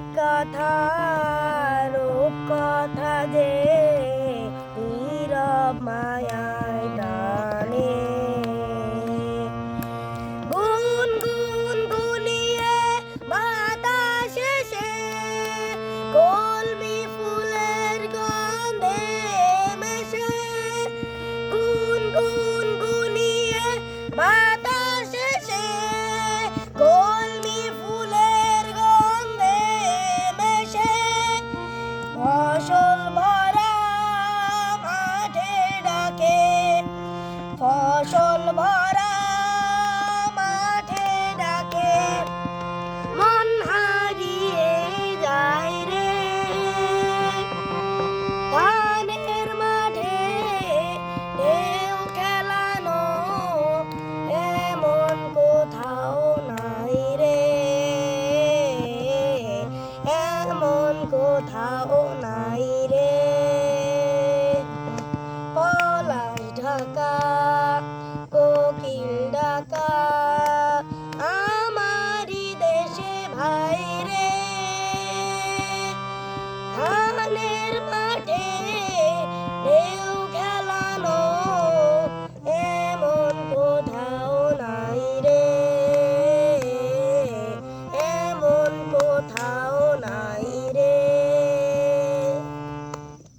কথা। ফসল ভরা মাঠে ডাকে। মন হারিয়ে যায় রে। ধানের মাঠে ঢেউ খেলানো এমন কোথাও নাই রে। এমন কোথাও নাই রে। পলাশ ঢাকা